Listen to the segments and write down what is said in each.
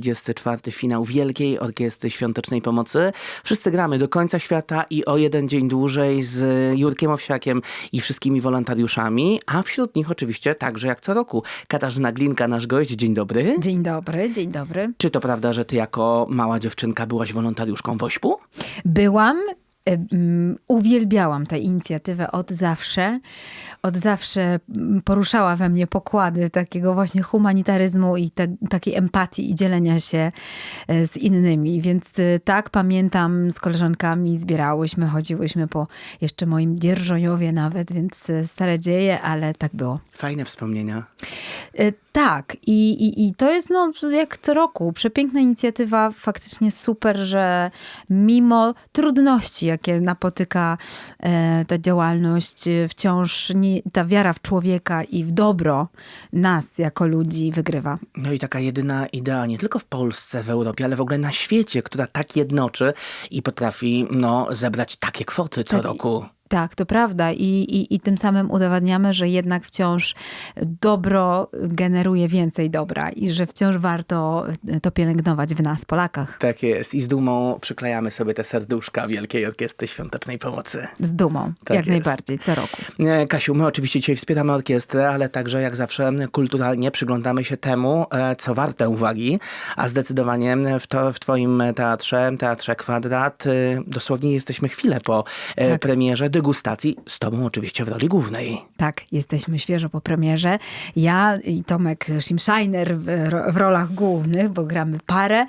34. finał Wielkiej Orkiestry Świątecznej Pomocy. Wszyscy gramy do końca świata i o jeden dzień dłużej z Jurkiem Owsiakiem i wszystkimi wolontariuszami, a wśród nich oczywiście także jak co roku Katarzyna Glinka, nasz gość. Dzień dobry. Dzień dobry, dzień dobry. Czy to prawda, że ty jako mała dziewczynka byłaś wolontariuszką w Ośpu? Byłam, uwielbiałam tę inicjatywę od zawsze. Od zawsze mm, poruszała we mnie pokłady takiego właśnie humanitaryzmu i te, takiej empatii i dzielenia się y, z innymi. Więc y, tak, pamiętam z koleżankami zbierałyśmy, chodziłyśmy po jeszcze moim dzierżoniowie nawet, więc y, stare dzieje, ale tak było. Fajne wspomnienia. Tak, I, i, i to jest no, jak co roku przepiękna inicjatywa, faktycznie super, że mimo trudności, jakie napotyka e, ta działalność, e, wciąż nie, ta wiara w człowieka i w dobro nas jako ludzi wygrywa. No i taka jedyna idea, nie tylko w Polsce, w Europie, ale w ogóle na świecie, która tak jednoczy i potrafi no, zebrać takie kwoty co Tak, roku. Tak, to prawda. I, i, I tym samym udowadniamy, że jednak wciąż dobro generuje więcej dobra i że wciąż warto to pielęgnować w nas, Polakach. Tak jest. I z dumą przyklejamy sobie te serduszka Wielkiej Orkiestry Świątecznej Pomocy. Z dumą, Tak jak jest. najbardziej, co roku. Kasiu, my oczywiście dzisiaj wspieramy orkiestrę, ale także jak zawsze kulturalnie przyglądamy się temu, e, co warte uwagi, a zdecydowanie w, to, w twoim teatrze, Teatrze Kwadrat, e, dosłownie jesteśmy chwilę po e, Tak. premierze degustacji, z tobą oczywiście w roli głównej. Tak, jesteśmy świeżo po premierze. Ja i Tomek Schimscheiner w, w rolach głównych, bo gramy parę.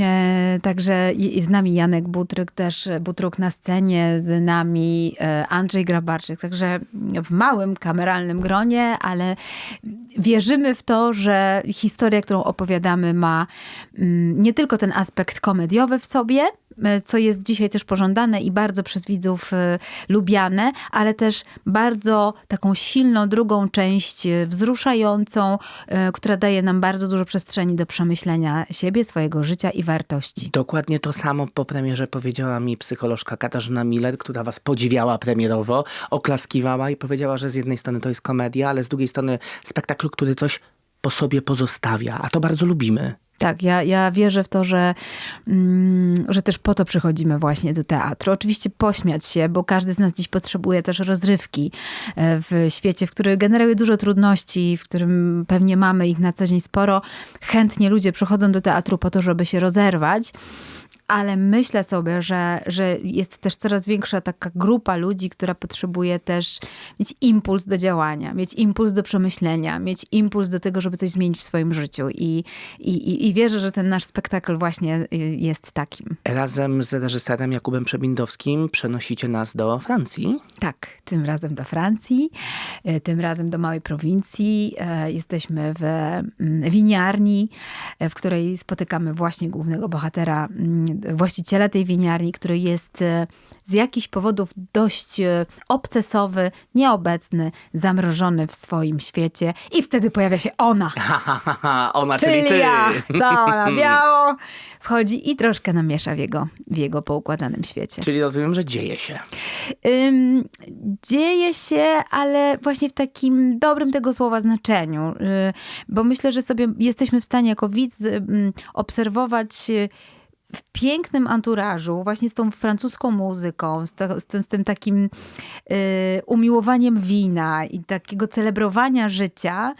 E, także i, i z nami Janek Butryk też, Butruk na scenie, z nami e, Andrzej Grabarczyk. Także w małym kameralnym gronie, ale wierzymy w to, że historia, którą opowiadamy ma mm, nie tylko ten aspekt komediowy w sobie, e, co jest dzisiaj też pożądane i bardzo przez widzów e, lubiane, ale też bardzo taką silną drugą część, e, wzruszającą, e, która daje nam bardzo dużo przestrzeni do przemyślenia siebie, swojego życia i wartości. Dokładnie to samo po premierze powiedziała mi psycholożka Katarzyna Miller, która was podziwiała premierowo, oklaskiwała i powiedziała, że z jednej strony to jest komedia, ale z drugiej strony spektakl, który coś po sobie pozostawia, a to bardzo lubimy. Tak, ja, ja wierzę w to, że, mm, że też po to przychodzimy właśnie do teatru. Oczywiście pośmiać się, bo każdy z nas dziś potrzebuje też rozrywki e, w świecie, w którym generuje dużo trudności, w którym pewnie mamy ich na co dzień sporo. Chętnie ludzie przychodzą do teatru po to, żeby się rozerwać. Ale myślę sobie, że, że jest też coraz większa taka grupa ludzi, która potrzebuje też mieć impuls do działania, mieć impuls do przemyślenia, mieć impuls do tego, żeby coś zmienić w swoim życiu. I, i, i- wierzę, że ten nasz spektakl właśnie y, jest takim. Razem z reżyserem Jakubem Przebindowskim przenosicie nas do Francji. Tak, tym razem do Francji, y, tym razem do małej prowincji. E, Jesteśmy w mm, winiarni, w której spotykamy właśnie głównego bohatera, mm, właściciela tej winiarni, który jest e, z jakichś powodów dość e, obcesowy, nieobecny, zamrożony w swoim świecie. I wtedy pojawia się ona. Ona, czyli, Czyli ty. ja, cała biało, wchodzi i troszkę namiesza w jego, w jego poukładanym świecie. Czyli rozumiem, że dzieje się. Ym, dzieje się, ale właśnie w takim dobrym tego słowa znaczeniu. Y, bo myślę, że sobie jesteśmy w stanie jako widz obserwować y, w pięknym anturażu, właśnie z tą francuską muzyką, z, z, tym, z tym takim y, umiłowaniem wina i takiego celebrowania życia.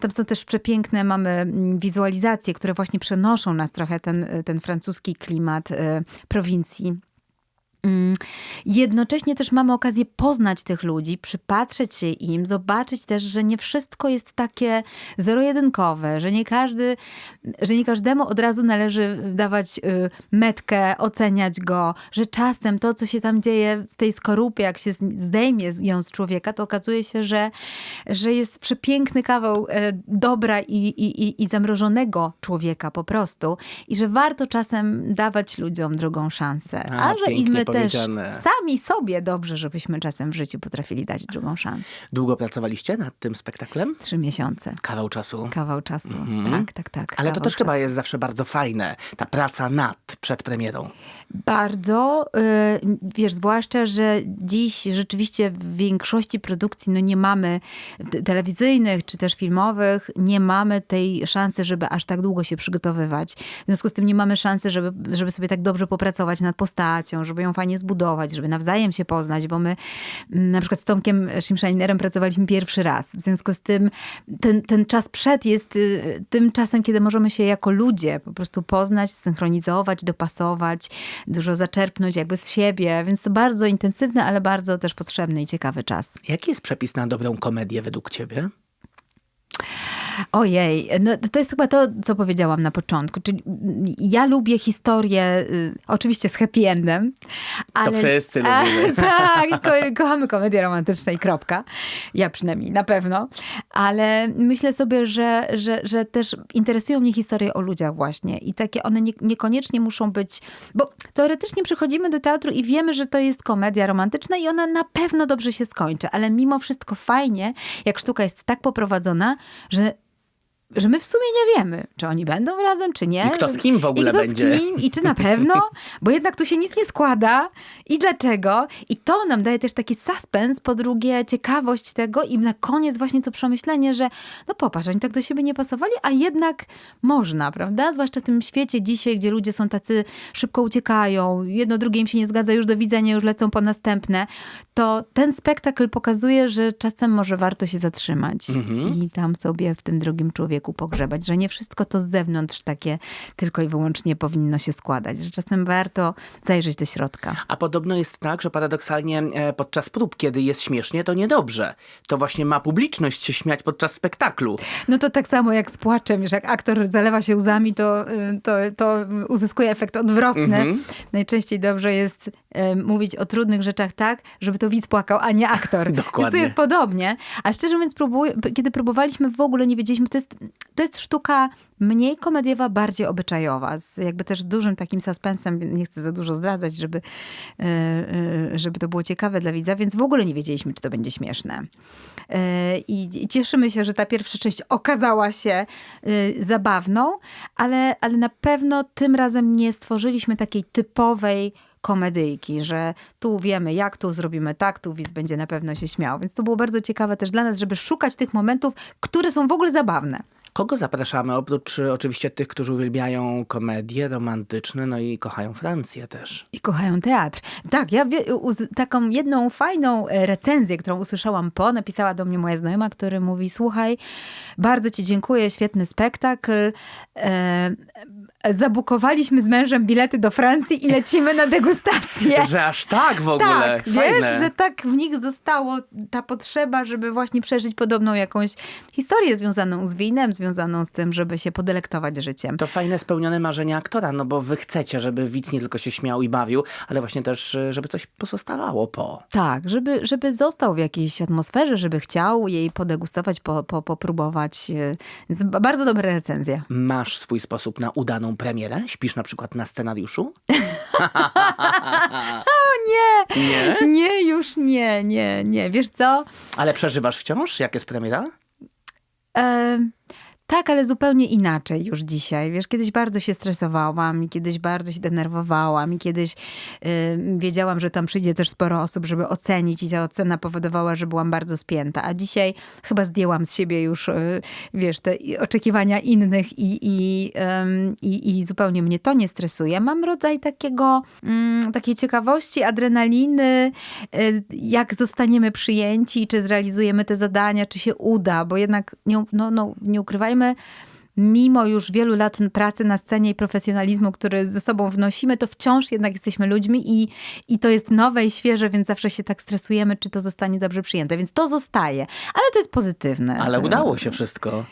Tam są też przepiękne, mamy mm, wizualizacje, które właśnie przenoszą nas trochę ten, ten francuski klimat y, prowincji. Mm, Jednocześnie też mamy okazję poznać tych ludzi, przypatrzeć się im, zobaczyć też, że nie wszystko jest takie zero-jedynkowe, że nie każdy, że nie każdemu od razu należy dawać y, metkę, oceniać go, że czasem to, co się tam dzieje w tej skorupie, jak się zdejmie z- ją z człowieka, to okazuje się, że, że jest przepiękny kawał e, dobra i, i, i- i zamrożonego człowieka po prostu i że warto czasem dawać ludziom drugą szansę. A, A, że pięknie my też sami sobie dobrze, żebyśmy czasem w życiu potrafili dać drugą szansę. Długo pracowaliście nad tym spektaklem? Trzy miesiące. Kawał czasu. Kawał czasu. Mhm. Tak, tak, tak. Ale to też chyba czasu. jest zawsze bardzo fajne, ta praca nad, przed premierą. Bardzo, y, wiesz, zwłaszcza, że dziś rzeczywiście w większości produkcji no nie mamy te- telewizyjnych czy też filmowych, nie mamy tej szansy, żeby aż tak długo się przygotowywać. W związku z tym nie mamy szansy, żeby, żeby sobie tak dobrze popracować nad postacią, żeby ją fajnie zbudować, żeby nawzajem się poznać, bo my mm, na przykład z Tomkiem Szymszajnerem pracowaliśmy pierwszy raz. W związku z tym ten, ten czas przed jest y, tym czasem, kiedy możemy się jako ludzie po prostu poznać, synchronizować, dopasować, dużo zaczerpnąć jakby z siebie, więc to bardzo intensywny, ale bardzo też potrzebny i ciekawy czas. Jaki jest przepis na dobrą komedię według ciebie? Ojej, no to jest chyba to, co powiedziałam na początku. Czyli ja lubię historię, y, oczywiście z happy endem. Ale, wszyscy A, lubimy. tak, ko kochamy komedie romantyczne i kropka. Ja przynajmniej, na pewno. Ale myślę sobie, że, że, że też interesują mnie historie o ludziach właśnie. I takie one nie, niekoniecznie muszą być... Bo teoretycznie przychodzimy do teatru i wiemy, że to jest komedia romantyczna i ona na pewno dobrze się skończy. Ale mimo wszystko fajnie, jak sztuka jest tak poprowadzona, że że my w sumie nie wiemy, czy oni będą razem, czy nie. I kto z kim w ogóle I kto będzie. Z kim, I czy na pewno, bo jednak tu się nic nie składa. I dlaczego? I to nam daje też taki suspens, po drugie ciekawość tego i na koniec właśnie to przemyślenie, że no popatrz, oni tak do siebie nie pasowali, a jednak można, prawda? Zwłaszcza w tym świecie dzisiaj, gdzie ludzie są tacy szybko uciekają, jedno drugie im się nie zgadza, już do widzenia, już lecą po następne, to ten spektakl pokazuje, że czasem może warto się zatrzymać Mhm. i tam sobie w tym drugim człowieku pogrzebać, że nie wszystko to z zewnątrz takie tylko i wyłącznie powinno się składać, że czasem warto zajrzeć do środka. A podobno jest tak, że paradoksalnie e, podczas prób, kiedy jest śmiesznie, to niedobrze. To właśnie ma publiczność się śmiać podczas spektaklu. No to tak samo jak z płaczem, że jak aktor zalewa się łzami, to, y, to, to uzyskuje efekt odwrotny. Mhm. Najczęściej dobrze jest mówić o trudnych rzeczach tak, żeby to widz płakał, a nie aktor. Więc Dokładnie. to jest podobnie. A szczerze mówiąc, próbuję, kiedy próbowaliśmy, w ogóle nie wiedzieliśmy, to jest, to jest sztuka mniej komediowa, bardziej obyczajowa, z jakby też dużym takim suspensem, nie chcę za dużo zdradzać, żeby, y, y, żeby to było ciekawe dla widza, więc w ogóle nie wiedzieliśmy, czy to będzie śmieszne. E, I cieszymy się, że ta pierwsza część okazała się zabawną, ale, ale na pewno tym razem nie stworzyliśmy takiej typowej komedyjki, że tu wiemy jak, tu zrobimy tak, tu widz będzie na pewno się śmiał. Więc to było bardzo ciekawe też dla nas, żeby szukać tych momentów, które są w ogóle zabawne. Kogo zapraszamy, oprócz e, oczywiście tych, którzy uwielbiają komedie romantyczne, no i kochają Francję też. I kochają teatr. Tak, ja taką jedną fajną e, recenzję, którą usłyszałam po, napisała do mnie moja znajoma, który mówi, słuchaj, bardzo ci dziękuję, świetny spektakl. Zabukowaliśmy z mężem bilety do Francji i lecimy na degustację. Że aż tak w ogóle. Tak, Fajne. wiesz, że tak w nich zostało ta potrzeba, żeby właśnie przeżyć podobną jakąś historię związaną z winem, związaną z tym, żeby się podelektować życiem. To fajne spełnione marzenie aktora, no bo wy chcecie, żeby widz nie tylko się śmiał i bawił, ale właśnie też, żeby coś pozostawało po. Tak, żeby, żeby został w jakiejś atmosferze, żeby chciał jej podegustować, po, po, popróbować. e, bardzo dobre recenzje. Masz swój sposób na udaną premierę? Śpisz na przykład na scenariuszu? Nie, Nie? nie, już nie, nie, nie. Wiesz co? Ale przeżywasz wciąż, jak jest premiera? E, tak, ale zupełnie inaczej już dzisiaj. Wiesz, kiedyś bardzo się stresowałam i kiedyś bardzo się denerwowałam i kiedyś y, wiedziałam, że tam przyjdzie też sporo osób, żeby ocenić i ta ocena powodowała, że byłam bardzo spięta. A dzisiaj chyba zdjęłam z siebie już, y, wiesz, te oczekiwania innych i, i, i, i zupełnie mnie to nie stresuje. Mam rodzaj takiego, mm, takiej ciekawości, adrenaliny, y, jak zostaniemy przyjęci, czy zrealizujemy te zadania, czy się uda, bo jednak nie, no, no, nie ukrywajmy, Probleme mimo już wielu lat pracy na scenie i profesjonalizmu, który ze sobą wnosimy, to wciąż jednak jesteśmy ludźmi i, i to jest nowe i świeże, więc zawsze się tak stresujemy, czy to zostanie dobrze przyjęte. Więc to zostaje, ale to jest pozytywne. Ale udało się wszystko.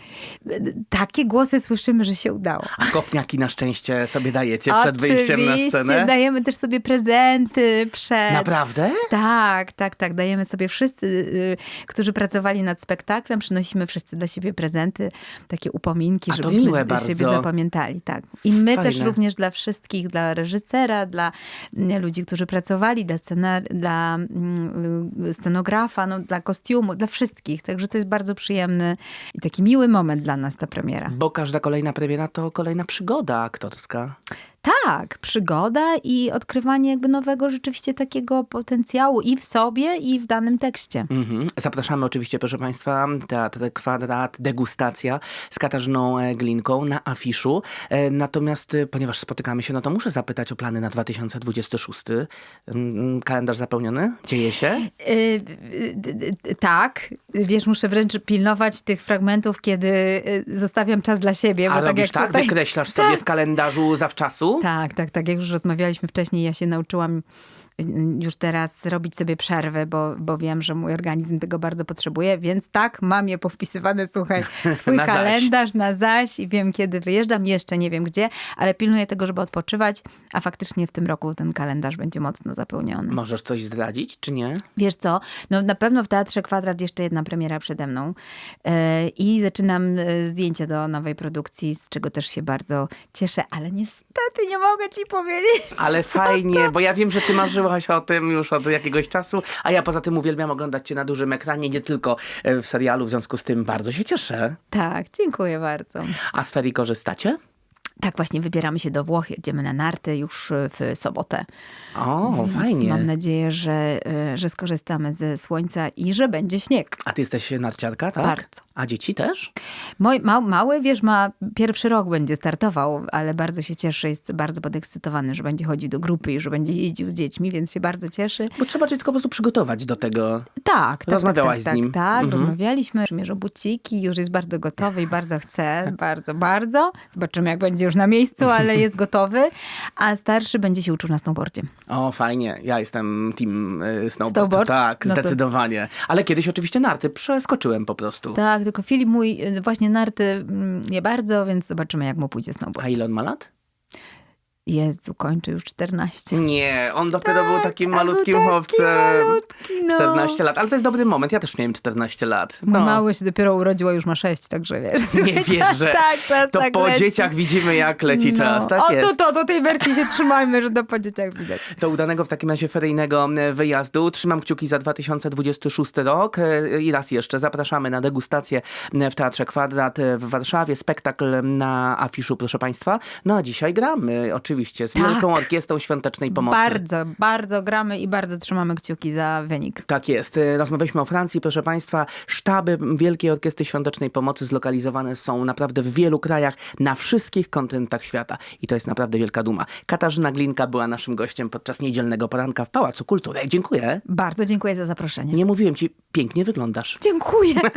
Takie głosy słyszymy, że się udało. A kopniaki na szczęście sobie dajecie przed wyjściem na Oczywiście, scenę? dajemy też sobie prezenty przed. Naprawdę? Tak, tak, tak. Dajemy sobie wszyscy, y, którzy pracowali nad spektaklem, przynosimy wszyscy dla siebie prezenty, takie upominki, żebyśmy miłe siebie bardzo. zapamiętali. Tak. I my też Fajne. również dla wszystkich, dla reżysera, dla mm, ludzi, którzy pracowali, dla, scena, dla mm, scenografa, no, dla kostiumu, dla wszystkich. Także to jest bardzo przyjemny i taki miły moment dla nas ta premiera. Bo każda kolejna premiera to kolejna przygoda aktorska. Tak, przygoda i odkrywanie jakby nowego rzeczywiście takiego potencjału i w sobie, i w danym tekście. Mhm. Zapraszamy oczywiście, proszę Państwa, Teatr Kwadrat, degustacja z Katarzyną e, Glinką na afiszu. E, Natomiast, e, ponieważ spotykamy się, no to muszę zapytać o plany na 2026. Mm, Kalendarz zapełniony? Dzieje się? Tak, wiesz, muszę wręcz pilnować tych fragmentów, kiedy zostawiam czas dla siebie. A bo tak robisz jak tak? tutaj... Wykreślasz sobie w kalendarzu zawczasu? Tak, tak, tak. Jak już rozmawialiśmy wcześniej, ja się nauczyłam już teraz robić sobie przerwy, bo, bo wiem, że mój organizm tego bardzo potrzebuje, więc tak, mam je powpisywane, słuchaj, swój Na zaś. kalendarz na zaś i wiem, kiedy wyjeżdżam, jeszcze nie wiem gdzie, ale pilnuję tego, żeby odpoczywać, a faktycznie w tym roku ten kalendarz będzie mocno zapełniony. Możesz coś zdradzić, czy nie? Wiesz co, no na pewno w Teatrze Kwadrat jeszcze jedna premiera przede mną E, i zaczynam e, zdjęcia do nowej produkcji, z czego też się bardzo cieszę, ale niestety nie mogę ci powiedzieć. Ale fajnie, bo ja wiem, że ty marzyłaś o tym już od jakiegoś czasu, a ja poza tym uwielbiam oglądać cię na dużym ekranie, nie tylko e, w serialu, w związku z tym bardzo się cieszę. Tak, dziękuję bardzo. A z ferii korzystacie? Tak, właśnie wybieramy się do Włoch, jedziemy na narty już e, w sobotę. O, Więc fajnie. Mam nadzieję, że, e, że skorzystamy ze słońca i że będzie śnieg. A ty jesteś narciarka, tak? Bardzo. A dzieci też? Mój ma, mały, wiesz, ma pierwszy rok będzie startował, ale bardzo się cieszy, jest bardzo podekscytowany, że będzie chodził do grupy i że będzie jeździł z dziećmi, więc się bardzo cieszy. Bo trzeba dziecko po prostu przygotować do tego. Tak, tak. Rozmawiałaś tak, z tak, nim? Tak, tak Mhm. rozmawialiśmy. Przymierzał buciki, już jest bardzo gotowy i bardzo chce. bardzo, bardzo. Zobaczymy, jak będzie już na miejscu, ale jest gotowy. A starszy będzie się uczył na snowboardzie. O, fajnie. Ja jestem team y, snowboard. Snowboard? Tak, No to- zdecydowanie. Ale kiedyś oczywiście narty przeskoczyłem po prostu. Tak, tylko Filip mój y, właśnie narty mm, nie bardzo, więc zobaczymy, jak mu pójdzie snowboard. A ile on ma lat? Jezu, kończy już 14. Nie, on dopiero był takim Tak, był malutkim taki chłopcem. malutki, no. 14 lat, ale to jest dobry moment. Ja też miałem 14 lat. Bo No. mały się dopiero urodził, a już ma 6, także wiesz. Nie wierzę. tak, czas To tak po leci. dzieciach widzimy, jak leci No. czas. Tak o, jest. to, to, do tej wersji się trzymajmy, że to po dzieciach widać. To udanego w takim razie feryjnego wyjazdu. Trzymam kciuki za 2026 rok E, i raz jeszcze zapraszamy na degustację w Teatrze Kwadrat e, w Warszawie. Spektakl na afiszu, proszę Państwa. No a dzisiaj gramy oczywiście z Tak. Wielką Orkiestrą Świątecznej Pomocy. Bardzo, bardzo gramy i bardzo trzymamy kciuki za wynik. Tak jest. E, Rozmawialiśmy o Francji, proszę Państwa. Sztaby Wielkiej Orkiestry Świątecznej Pomocy zlokalizowane są naprawdę w wielu krajach, na wszystkich kontynentach świata. I to jest naprawdę wielka duma. Katarzyna Glinka była naszym gościem podczas niedzielnego poranka w Pałacu Kultury. Dziękuję. Bardzo dziękuję za zaproszenie. Nie mówiłem ci, pięknie wyglądasz. Dziękuję.